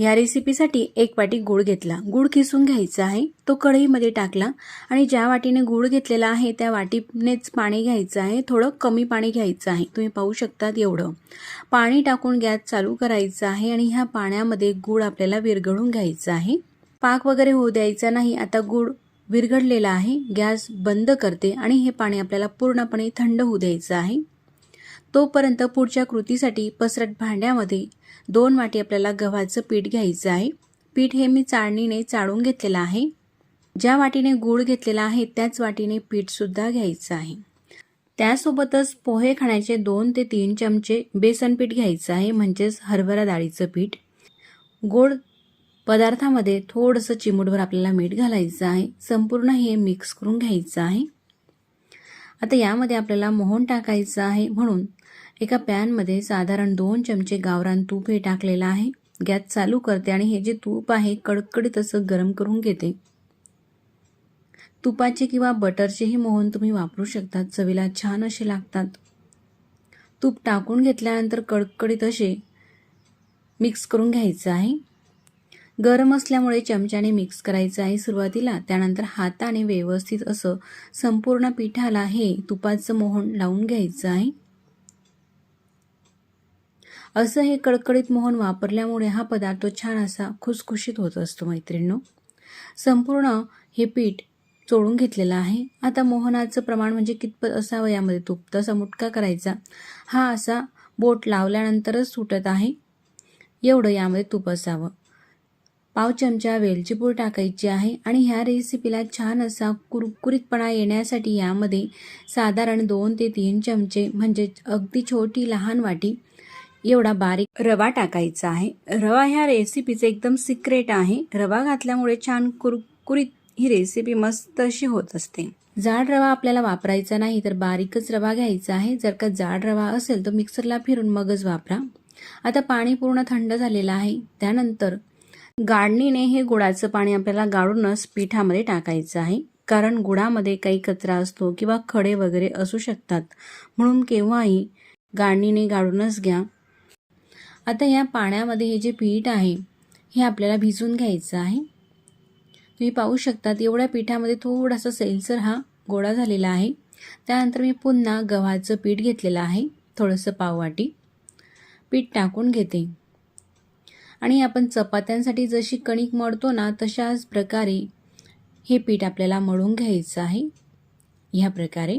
ह्या रेसिपीसाठी एक वाटी गूळ घेतला. गूळ किसून घ्यायचा आहे. तो कढईमध्ये टाकला आणि ज्या वाटीने गूळ घेतलेला आहे त्या वाटीनेच पाणी घ्यायचं आहे. थोडं कमी पाणी घ्यायचं आहे. तुम्ही पाहू शकतात एवढं. पाणी टाकून गॅस चालू करायचं आहे आणि ह्या पाण्यामध्ये गूळ आपल्याला विरघळून घ्यायचं आहे. पाक वगैरे होऊ द्यायचा नाही. आता गूळ विरघळलेला आहे. गॅस बंद करते आणि हे पाणी आपल्याला पूर्णपणे थंड होऊ द्यायचं आहे. तोपर्यंत पुढच्या कृतीसाठी पसरट भांड्यामध्ये दोन वाटी आपल्याला गव्हाचं पीठ घ्यायचं आहे. पीठ हे मी चाळणीने चाळून घेतलेलं आहे. ज्या वाटीने गूळ घेतलेला आहे त्याच वाटीने पीठसुद्धा घ्यायचं आहे. त्यासोबतच पोहे खाण्याचे दोन ते तीन चमचे बेसन पीठ घ्यायचं आहे म्हणजेच हरभरा डाळीचं पीठ. गोड पदार्थामध्ये थोडंसं चिमूटभर आपल्याला मीठ घालायचं आहे. संपूर्ण हे मिक्स करून घ्यायचं आहे. आता यामध्ये आपल्याला मोहन टाकायचं आहे म्हणून एका पॅनमध्ये साधारण दोन चमचे गावरान तूप हे टाकलेलं आहे. गॅस चालू करते आणि हे जे तूप आहे कडकडीत असं गरम करून घेते. तुपाचे किंवा बटरचेही मोहन तुम्ही वापरू शकतात. चवीला छान असे लागतात. तूप टाकून घेतल्यानंतर कडकडीत असे मिक्स करून घ्यायचं आहे. गरम असल्यामुळे चमच्याने मिक्स करायचं आहे सुरुवातीला. त्यानंतर हाताने व्यवस्थित असं संपूर्ण पिठाला हे तुपाचं मोहन लावून घ्यायचं आहे. असं हे कडकडीत मोहन वापरल्यामुळे हा पदार्थ छान असा खुसखुशीत होत असतो मैत्रिणींनो. संपूर्ण हे पीठ चोळून घेतलेलं आहे. आता मोहनाचं प्रमाण म्हणजे कितपत असावं यामध्ये तूप तसा मुटका करायचा. हा असा बोट लावल्यानंतरच सुटत आहे. एवढं यामध्ये तूप असावं. पाव चमचा वेलची पूड टाकायची आहे आणि ह्या रेसिपीला छान असा कुरकुरीतपणा येण्यासाठी यामध्ये साधारण दोन ते तीन चमचे म्हणजे अगदी छोटी लहान वाटी एवढा बारीक रवा टाकायचा आहे. रवा ह्या रेसिपीचं एकदम सिक्रेट आहे. रवा घातल्यामुळे छान कुरकुरीत ही रेसिपी मस्त अशी होत असते. जाड रवा आपल्याला वापरायचा नाही तर बारीकच रवा घ्यायचा आहे. जर का जाड रवा असेल तर मिक्सरला फिरून मगच वापरा. आता पाणी पूर्ण थंड झालेलं आहे. त्यानंतर गाळणीने हे गुळाचं पाणी आपल्याला गाळूनच पिठामध्ये टाकायचं आहे. कारण गुळामध्ये काही कचरा असतो किंवा खडे वगैरे असू शकतात. म्हणून केव्हाही गाळणीने गाळूनच घ्या. आता या पाण्यामध्ये हे जे पीठ आहे हे आपल्याला भिजून घ्यायचं आहे. तुम्ही पाहू शकतात एवढ्या पिठामध्ये थोडासा सैलसर हा गोळा झालेला आहे. त्यानंतर मी पुन्हा गव्हाचं पीठ घेतलेलं आहे थोडंसं पाववाटी. पीठ टाकून घेते. आणि आपण चपात्यांसाठी जशी कणिक मळतो ना तशाच प्रकारे हे पीठ आपल्याला मळून घ्यायचं आहे. ह्या प्रकारे.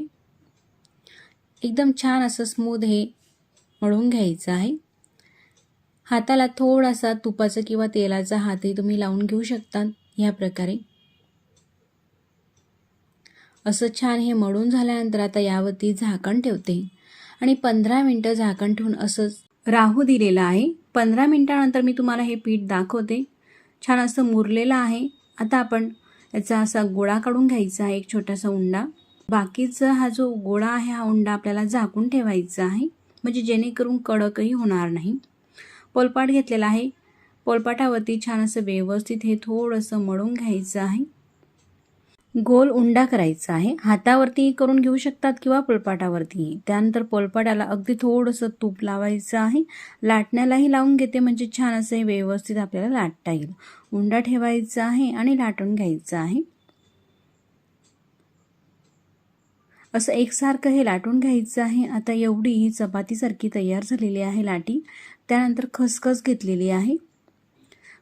एकदम छान असं स्मूद हे मळून घ्यायचं आहे. हाताला थोडासा तुपाचा किंवा तेलाचा हातही तुम्ही लावून घेऊ शकता ह्या प्रकारे. असं छान हे मळून झाल्यानंतर आता यावरती झाकण ठेवते. आणि पंधरा मिनटं झाकण ठेवून असंच राहू दिलेलं आहे. पंधरा मिनटानंतर मी तुम्हाला हे पीठ दाखवते. छान असं मुरलेलं आहे. आता आपण याचा असा गोळा काढून घ्यायचा आहे एक छोटासा उंडा. बाकीचा हा जो गोळा आहे हा उंडा आपल्याला झाकून ठेवायचा आहे. म्हणजे जेणेकरून कडकही होणार नाही. पोलपाट घेतलेला आहे. पोलपाटावरती छान असं व्यवस्थित हे थोडंसं मळून घ्यायचं आहे. गोल उंडा करायचा आहे. हातावरती करून घेऊ शकतात किंवा पोलपाटावरती. त्यानंतर पोलपाटाला अगदी थोडंसं तूप लावायचं आहे. लाटण्यालाही लावून घेते म्हणजे छान असं हे व्यवस्थित आपल्याला लाटता येईल. उंडा ठेवायचा आहे आणि लाटून घ्यायचं आहे. असं एकसारखं हे लाटून घ्यायचं आहे. आता एवढी ही चपातीसारखी तयार झालेली आहे लाटी. त्यानंतर खसखस घेतलेली आहे.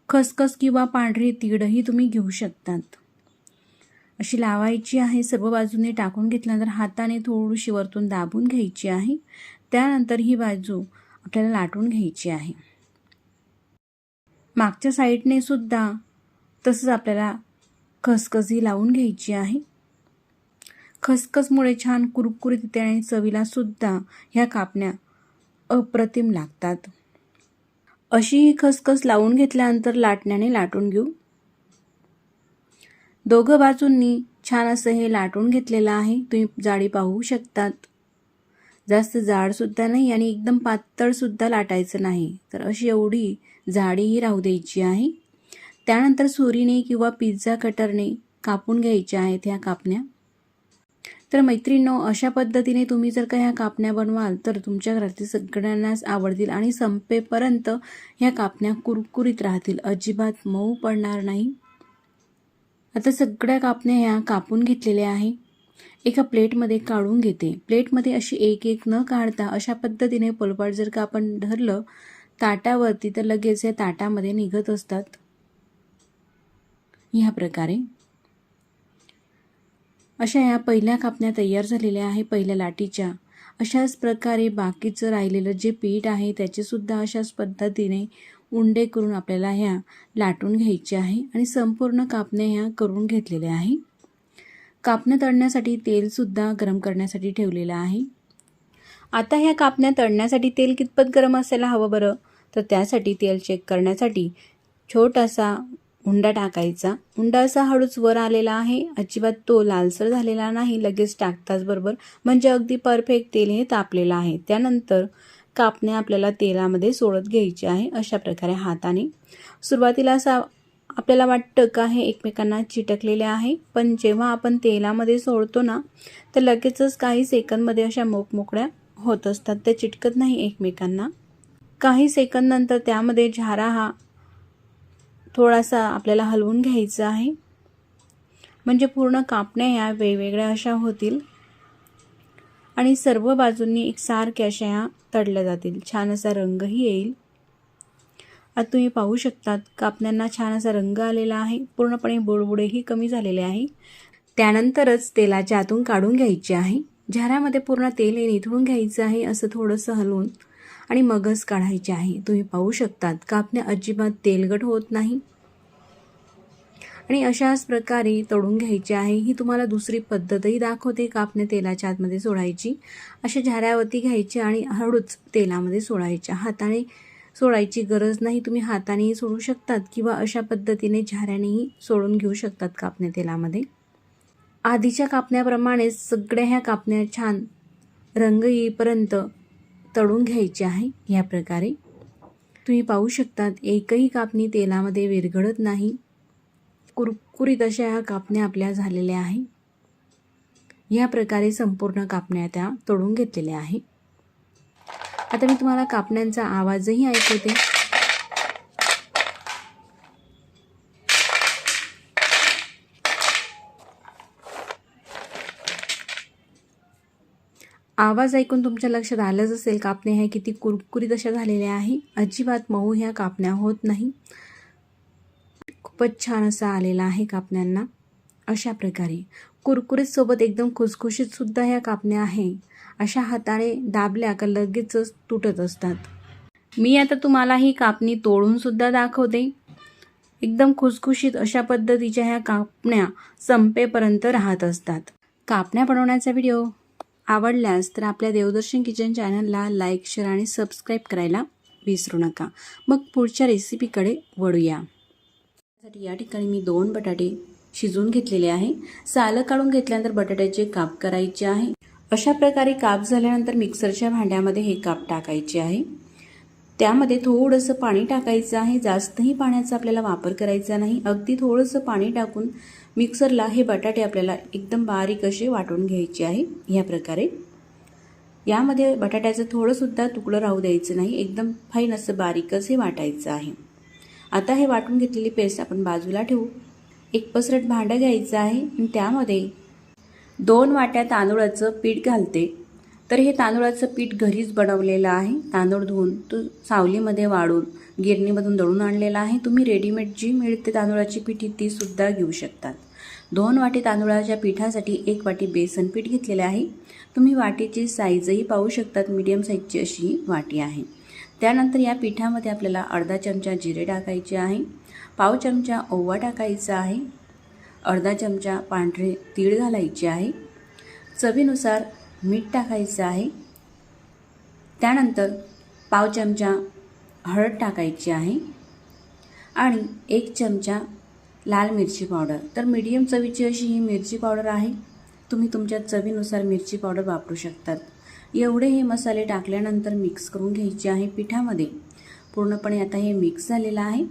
खसखस किंवा पांढरी तीडही तुम्ही घेऊ शकतात. अशी लावायची आहे सर्व बाजूने टाकून घेतल्यानंतर हाताने थोडीशी वरतून दाबून घ्यायची आहे. त्यानंतर ही बाजू आपल्याला लाटून घ्यायची आहे. मागच्या साईडने सुद्धा तसंच आपल्याला खसखसही लावून घ्यायची आहे. खसखसमुळे छान कुरकुरीत आणि चवीला सुद्धा ह्या कापण्या अप्रतिम लागतात. अशी खसखस लावून घेतल्यानंतर लाटण्याने लाटून घेऊ. दोघं बाजूंनी छान असं हे लाटून घेतलेलं आहे. तुम्ही जाडी पाहू शकतात. जास्त जाडसुद्धा नाही आणि एकदम पातळसुद्धा लाटायचं नाही. तर अशी एवढी जाडीही राहू द्यायची आहे. त्यानंतर सुरीने किंवा पिझ्झा कटरने कापून घ्यायच्या आहेत ह्या कापण्या. तर मैत्रिणींनो अशा पद्धतीने तुम्ही जर का ह्या कापण्या बनवाल तर तुमच्या घरातील सगळ्यांनाच आवडतील आणि संपेपर्यंत ह्या कापण्या कुरकुरीत राहतील. अजिबात मऊ पडणार नाही. आता सगळ्या कापण्या ह्या कापून घेतलेल्या आहे. एका प्लेटमध्ये काढून घेते. प्लेटमध्ये अशी एक एक न काढता अशा पद्धतीने पोलपाट जर का आपण धरलं ताटावरती तर लगेच या ताटामध्ये निघत असतात. ह्या प्रकारे. अशा ह्या पहिल्या कापण्या तयार झालेल्या आहे पहिल्या लाटीच्या. अशाच प्रकारे बाकीचं राहिलेलं जे पीठ आहे त्याचेसुद्धा अशाच पद्धतीने उंडे करून आपल्याला ह्या लाटून घ्यायचे आहे आणि संपूर्ण कापण्या ह्या करून घेतलेल्या आहे. कापण्या तळण्यासाठी तेलसुद्धा गरम करण्यासाठी ठेवलेलं आहे. आता ह्या कापण्या तळण्यासाठी तेल कितपत गरम असायला हवं बरं? तर त्यासाठी तेल चेक करण्यासाठी छोटासा हुंडा टाकायचा. हुंडा असा हळूच वर आलेला आहे. अजिबात तो लालसर झालेला नाही. लगेच टाकताच बरोबर. म्हणजे अगदी परफेक्ट तेल हे तापलेलं आहे. त्यानंतर कापणे आपल्याला तेलामध्ये सोडत घ्यायची आहे अशा प्रकारे हाताने. सुरुवातीला असा आपल्याला वाटतं का हे एकमेकांना चिटकलेले आहे? पण जेव्हा आपण तेलामध्ये सोडतो ना तर लगेचच काही सेकंदमध्ये अशा मोकमोकळ्या होत असतात. त्या चिटकत नाही एकमेकांना. काही सेकंद नंतर त्यामध्ये झारा हा थोडासा आपल्याला हलवून घ्यायचा आहे. म्हणजे पूर्ण कापण्या ह्या वेगवेगळ्या अशा होतील. आणि सर्व बाजूंनी एकसारख्या अशा ह्या तडल्या जातील. छान असा रंगही येईल. आता तुम्ही पाहू शकतात कापण्यांना छान असा रंग आलेला आहे. पूर्णपणे बुडबुडेही कमी झालेले आहे. त्यानंतरच तेलाच्या आतून काढून घ्यायचे आहे. झाऱ्यामध्ये पूर्ण तेल हे निथळून घ्यायचं आहे असं थोडंसं हलवून आणि मगच काढायचे आहे. तुम्ही पाहू शकतात कापण्या अजिबात तेलगट होत नाही. आणि अशाच प्रकारे तळून घ्यायची आहे. ही तुम्हाला दुसरी पद्धतही दाखवते कापणे तेलाच्या आतमध्ये सोडायची. अशा झाऱ्यावरती घ्यायची आणि हळूच तेलामध्ये सोडायच्या. हाताने सोडायची गरज नाही. तुम्ही हातानेही सोडू शकतात किंवा अशा पद्धतीने झाऱ्यानेही सोडून घेऊ शकतात कापणे तेलामध्ये. आधीच्या कापण्याप्रमाणेच सगळ्या ह्या कापण्या छान रंग येईपर्यंत तळून घ्यायची आहे ह्या प्रकारे. तुम्ही पाहू शकतात एकही कापणी तेलामध्ये विरघळत नाही. कुरकुरीत अशा ह्या कापण्या आपल्या झालेल्या आहे या प्रकारे संपूर्ण कापण्या त्या तळून घेतलेल्या आहे आता मी तुम्हाला कापण्यांचा आवाजही ऐकवते. आवाज ऐकून तुमच्या लक्षात आलंच असेल कापण्या ह्या किती कुरकुरीत अशा झालेल्या आहे. अजिबात मऊ ह्या कापण्या होत नाही. खूपच छान असा आलेला आहे कापण्यांना. अशा प्रकारे. कुरकुरीतसोबत एकदम खुसखुशीतसुद्धा ह्या कापण्या आहे. अशा हाताने दाबल्या का लगेचच तुटत असतात. मी आता तुम्हाला ही कापणी तोडूनसुद्धा दाखवते. एकदम खुसखुशीत अशा पद्धतीच्या ह्या कापण्या संपेपर्यंत राहत असतात. कापण्या बनवण्याचा व्हिडिओ. आवडल्यास तर आपल्या देवदर्शन किचन चॅनलला लाईक शेअर आणि सबस्क्राईब करायला विसरू नका. मग पुढच्या रेसिपीकडे वळूया. त्यासाठी या ठिकाणी मी दोन बटाटे शिजवून घेतलेले आहे. सालं काढून घेतल्यानंतर बटाट्याचे काप करायचे आहे. अशा प्रकारे काप झाल्यानंतर मिक्सरच्या भांड्यामध्ये हे काप टाकायचे आहे. त्यामध्ये थोडंसं पाणी टाकायचं आहे. जास्तही पाण्याचा आपल्याला वापर करायचा नाही. अगदी थोडंसं पाणी टाकून मिक्सरला हे बटाटे आपल्याला एकदम बारीक असे वाटून घ्यायचे आहे ह्या प्रकारे. यामध्ये बटाट्याचं थोडंसुद्धा तुकडं राहू द्यायचं नाही एकदम फाईन असं बारीकच हे वाटायचं आहे. आता हे वाटून घेतलेली पेस्ट आपण बाजूला ठेवू. एक पसरट भांडं घ्यायचं आहे आणि त्यामध्ये दोन वाट्या तांदूळाचं पीठ घालते. तर हे तांदूळाचं पीठ घरीच बनवलेलं आहे. तांदूळ धुवून तो सावलीमध्ये वाळून गिरणीमधून दळून आणलेला आहे. तुम्ही रेडीमेड जी मिळते तांदूळाची पिठी ती सुद्धा घेऊ शकतात. दोन वाटी तांदूळाच्या पिठासाठी एक वाटी बेसन पीठ घेतलेले आहे. तुम्ही वाटीची साईजही पाहू शकतात. मीडियम साईजची अशी वाटी आहे. त्यानंतर या पिठामध्ये आपल्याला अर्धा चमचा जिरे टाकायचे आहे. पाव चमचा ओवा टाकायचा आहे. अर्धा चमचा पांढरे तीळ घालायचे आहे. चवीनुसार मीठ टाकायचं आहे. त्यानंतर पाव चमचा हळद टाकायची आहे आणि एक चमचा लाल मिरची पावडर. तर मीडियम चवीची अशी ही मिरची पावडर आहे. तुम्ही तुमच्या चवीनुसार मिरची पावडर वापरू शकतात. एवढे हे मसाले टाकल्यानंतर मिक्स करून घ्यायचे आहे पिठामध्ये. पूर्णपणे आता हे मिक्स झालेलं आहे.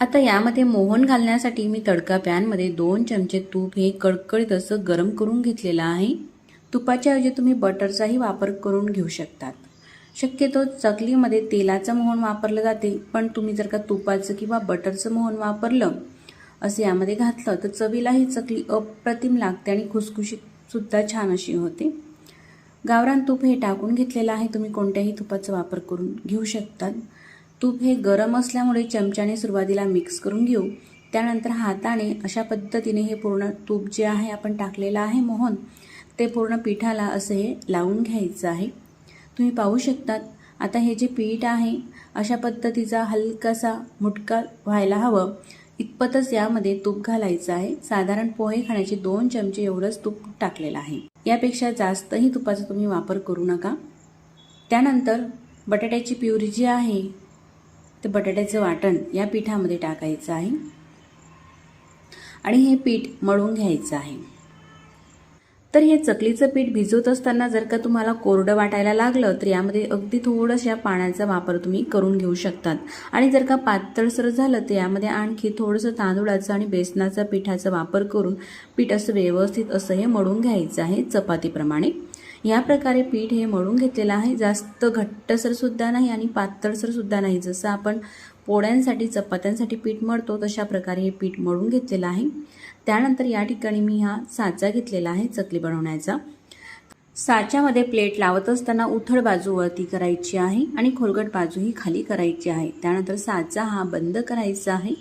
आता यामध्ये मोहन घालण्यासाठी मी तडका पॅनमध्ये दोन चमचे तूप हे कडकडीत असं गरम करून घेतलेलं आहे. तुपाच्या ऐवजी तुम्ही बटरचाही वापर करून घेऊ शकतात. शक्यतो चकलीमध्ये तेलाचं मोहन वापरलं जाते पण तुम्ही जर का तुपाचं किंवा बटरचं मोहन वापरलं असं यामध्ये घातलं तर चवीला ही चकली अप्रतिम लागते आणि खुसखुशीतसुद्धा छान अशी होते. गावरान तूप हे टाकून घेतलेलं आहे. तुम्ही कोणत्याही तुपाचा वापर करून घेऊ शकतात. तूप हे गरम असल्यामुळे चमच्याने सुरुवातीला मिक्स करून घेऊ. त्यानंतर हाताने अशा पद्धतीने हे पूर्ण तूप जे आहे आपण टाकलेलं आहे मोहन ते पूर्ण पिठाला असं हे लावून घ्यायचं आहे. तुम्ही पाहू शकतात. आता हे जे पीठ आहे अशा पद्धतीचा हलकासा मुटका व्हायला हवं. इतपतच यामध्ये तूप घालायचं आहे. साधारण पोहे खाण्याचे दोन चमचे एवढंच तूप टाकलेलं आहे. यापेक्षा जास्तही तुपाचा तुम्ही वापर करू नका. त्यानंतर बटाट्याची प्युरी जी आहे ते बटाट्याचं वाटण या पिठामध्ये टाकायचं आहे. आणि हे पीठ मळून घ्यायचं आहे. तर हे चकलीचं पीठ भिजवत असताना जर का तुम्हाला कोरडं वाटायला लागलं तर यामध्ये अगदी थोडंशा पाण्याचा वापर तुम्ही करून घेऊ शकतात. आणि जर का पातळसर झालं तर यामध्ये आणखी थोडंसं तांदूळाचं आणि बेसनाचा पिठाचा वापर करून पीठ असं व्यवस्थित असं हे मळून घ्यायचं आहे चपातीप्रमाणे. या प्रकारे पीठ हे मळून घेतलेलं आहे. जास्त घट्टसर सुद्धा नाही आणि पातळसर सुद्धा नाही. जसं आपण पोळ्यांसाठी चपात्यांसाठी पीठ मळतो तशा प्रकारे हे पीठ मळून घेतलेलं आहे. त्यानंतर या ठिकाणी मी हा साचा घेतलेला आहे चकली बनवण्याचा. साच्यामध्ये प्लेट लावत असताना उथळ बाजू वरती करायची आहे आणि खोलगट बाजूही खाली करायची आहे. त्यानंतर साचा हा बंद करायचा आहे.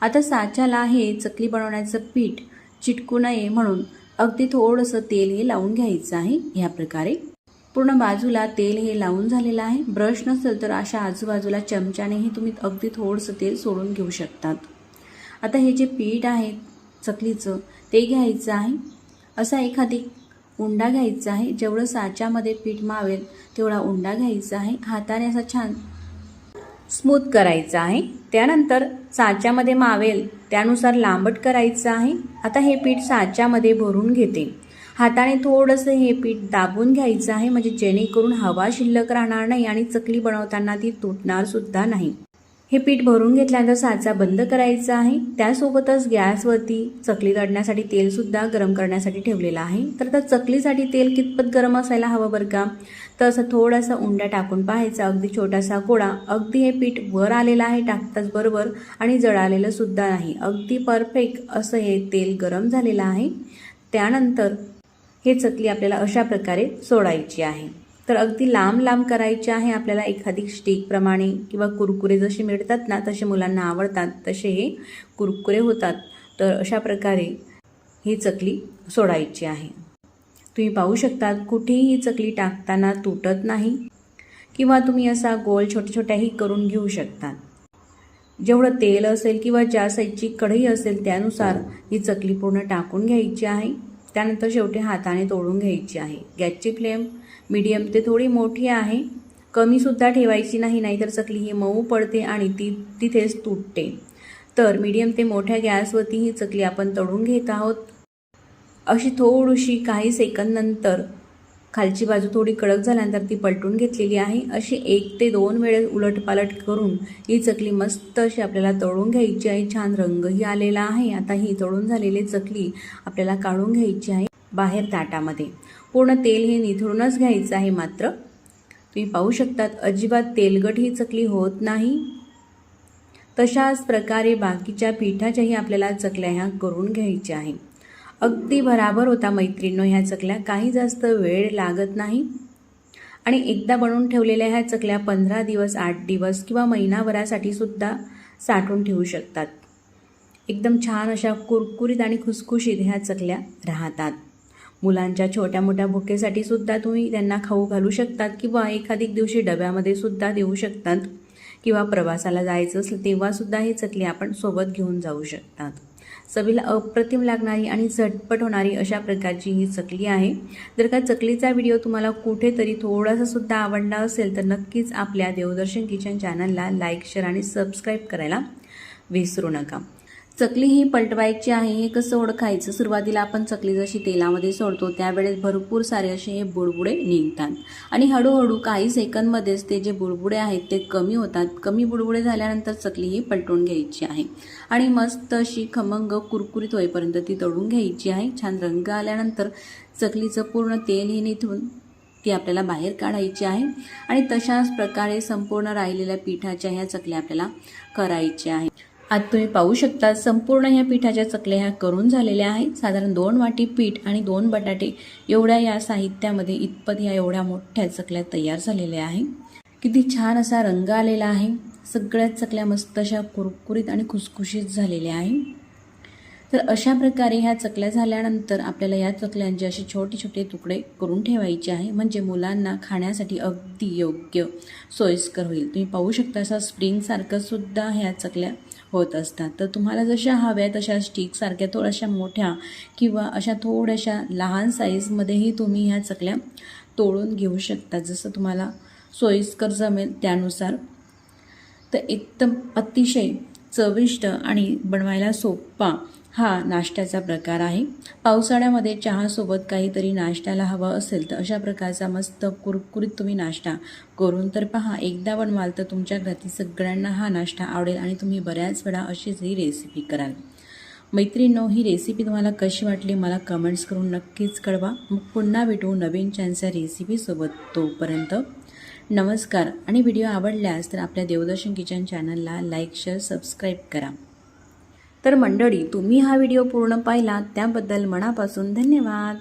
आता साच्याला हे चकली बनवण्याचं पीठ चिटकू नये म्हणून अगदी थोडंसं तेल हे लावून घ्यायचं आहे. ह्या प्रकारे पूर्ण बाजूला तेल हे लावून झालेलं आहे. ब्रश नसेल तर अशा आजूबाजूला चमच्यानेही तुम्ही अगदी थोडंसं तेल सोडून घेऊ शकतात. आता हे जे पीठ आहे चकलीचं ते घ्यायचं आहे. असा एखादी उंडा घ्यायचा आहे. जेवढं साच्यामध्ये पीठ मावेल तेवढा उंडा घ्यायचा आहे. हाताने असा छान स्मूथ करायचा आहे. त्यानंतर साच्यामध्ये मावेल त्यानुसार लांबट करायचं आहे. आता हे पीठ साच्यामध्ये भरून घेते. हाताने थोडंसं हे पीठ दाबून घ्यायचं आहे म्हणजे जेणेकरून हवा शिल्लक राहणार नाही आणि चकली बनवताना ती तुटणार सुद्धा नाही. हे पीठ भरून घेतल्यानंतर साचा बंद करायचा आहे. त्यासोबतच गॅसवरती चकली तळण्यासाठी तेलसुद्धा गरम करण्यासाठी ठेवलेलं आहे. तर त्या चकलीसाठी तेल कितपत गरम असायला हवं बरं का? तर असं थोडासा उंडा टाकून पाहायचा. अगदी छोटासा गोळा. अगदी हे पीठ वर आलेलं आहे टाकताच बरोबर आणि जळालेलं सुद्धा नाही. अगदी परफेक्ट असं हे तेल गरम झालेलं आहे. त्यानंतर हे चकली आपल्याला अशा प्रकारे सोडायची आहे. तर अगदी लांब लांब करायचे आहे आपल्याला एखादी स्टिकप्रमाणे किंवा कुरकुरे जसे मिळतात ना तसे मुलांना आवडतात तसे हे कुरकुरे होतात. तर अशा प्रकारे ही चकली सोडायची आहे. तुम्ही पाहू शकता कुठेही ही चकली टाकताना तुटत नाही किंवा तुम्ही असा गोल छोट्या छोट्याही करून घेऊ शकतात. जेवढं तेल असेल किंवा ज्या साईजची कढई असेल त्यानुसार ही चकली पूर्ण टाकून घ्यायची आहे. त्यानंतर शेवटी हाताने तोडून घ्यायची आहे. गॅसची फ्लेम मीडियम ते थोडी मोठी आहे. कमीसुद्धा ठेवायची नाही नाहीतर चकली ही मऊ पडते आणि ती तिथेच तुटते. तर मीडियम ते मोठ्या गॅसवरती ही चकली आपण तळून घेत आहोत. अशी थोडीशी काही सेकंदनंतर खालची बाजू थोडी कडक झाल्यानंतर ती पलटून घेतलेली आहे. अशी एक ते दोन वेळेस उलटपालट करून ही चकली मस्त अशी आपल्याला तळून घ्यायची आहे. छान रंगही आलेला आहे. आता ही तळून झालेली चकली आपल्याला काढून घ्यायची आहे बाहेर ताटामध्ये. पूर्ण तेल हे निथळूनच घ्यायचं आहे मात्र. तुम्ही पाहू शकतात अजिबात तेलगट ही चकली होत नाही. तशाच प्रकारे बाकीच्या पिठाच्याही आपल्याला चकल्या ह्या करून घ्यायच्या आहे अगदी बराबर होता मैत्रिणो ह्या चकल्या. काही जास्त वेळ लागत नाही. आणि एकदा बनवून ठेवलेल्या ह्या चकल्या पंधरा दिवस आठ दिवस किंवा महिनाभरासाठी सुद्धा साठवून ठेवू शकतात. एकदम छान अशा कुरकुरीत आणि खुसखुशीत ह्या चकल्या राहतात. मुलांच्या छोट्या मोठ्या भुकेसाठी सुद्धा तुम्ही त्यांना खाऊ घालू शकतात किंवा एखादी दिवशी डब्यामध्ये सुद्धा देऊ शकतात किंवा प्रवासाला जायचं असेल तेव्हासुद्धा ही चकली आपण सोबत घेऊन जाऊ शकतात. चवीला अप्रतिम लागणारी आणि झटपट होणारी अशा प्रकारची ही चकली आहे. जर का चकलीचा व्हिडिओ तुम्हाला कुठेतरी थोडासा सुद्धा आवडला असेल तर नक्कीच आपल्या देवदर्शन किचन चॅनलला लाईक शेअर आणि सबस्क्राईब करायला विसरू नका. चकली ही पलटवायची आहे हे कसं ओळखायचं? सुरुवातीला आपण चकली जशी तेलामध्ये सोडतो त्यावेळेस भरपूर सारे असे हे बुडबुडे निघतात. आणि हळूहळू काही सेकंदमध्येच ते जे बुडबुडे आहेत ते कमी होतात. कमी बुडबुडे झाल्यानंतर चकली ही पलटून घ्यायची आहे. आणि मस्त अशी खमंग कुरकुरीत होईपर्यंत ती तळून घ्यायची आहे. छान रंग आल्यानंतर चकलीचं पूर्ण तेल हे निथून ती आपल्याला बाहेर काढायची आहे. आणि तशाच प्रकारे संपूर्ण राहिलेल्या पिठाच्या ह्या चकल्या आपल्याला करायच्या आहे आज तुम्ही पाहू शकता संपूर्ण ह्या पिठाच्या चकल्या ह्या करून झालेल्या आहेत. साधारण दोन वाटी पीठ आणि दोन बटाटे एवढ्या या साहित्यामध्ये इतपत ह्या एवढ्या मोठ्या चकल्या तयार झालेल्या आहे. किती छान असा रंग आलेला आहे. सगळ्याच चकल्या मस्त अशा कुरकुरीत आणि खुसखुशीत झालेल्या आहे तर अशा प्रकारे ह्या चकल्या झाल्यानंतर आपल्याला या चकल्यांचे असे छोटे छोटे तुकडे करून ठेवायचे आहे. म्हणजे मुलांना खाण्यासाठी अगदी योग्य सोयीस्कर होईल. तुम्ही पाहू शकता असा स्प्रिंगसारखं सुद्धा ह्या चकल्या होत असतात. तर तुम्हाला जशा हव्या तशा स्टिकसारख्या थोड्याशा मोठ्या किंवा अशा थोड्याशा लहान साईजमध्येही तुम्ही ह्या चकल्या तोडून घेऊ शकता. जसं तुम्हाला सोयीस्कर जमेल त्यानुसार. तर एकदम अतिशय चविष्ट आणि बनवायला सोपा हा नाश्त्याचा प्रकार आहे. पावसाळ्यामध्ये चहासोबत काहीतरी नाश्त्याला हवं असेल तर अशा प्रकारचा मस्त कुरकुरीत तुम्ही नाश्ता करून तर पहा. एकदा बनवाल तर तुमच्या घरातील सगळ्यांना हा नाश्ता आवडेल आणि तुम्ही बऱ्याच वेळा अशीच ही रेसिपी कराल. मैत्रिणींनो ही रेसिपी तुम्हाला कशी वाटली मला कमेंट्स करून नक्कीच कळवा. मग पुन्हा भेटू नवीन छानच्या रेसिपीसोबत तोपर्यंत नमस्कार. आणि व्हिडिओ आवडल्यास तर आपल्या देवदर्शन किचन चॅनलला लाईक शेअर सबस्क्राईब करा. तर मंडळी तुम्ही हा व्हिडिओ पूर्ण पाहिला त्याबद्दल मनापासून धन्यवाद.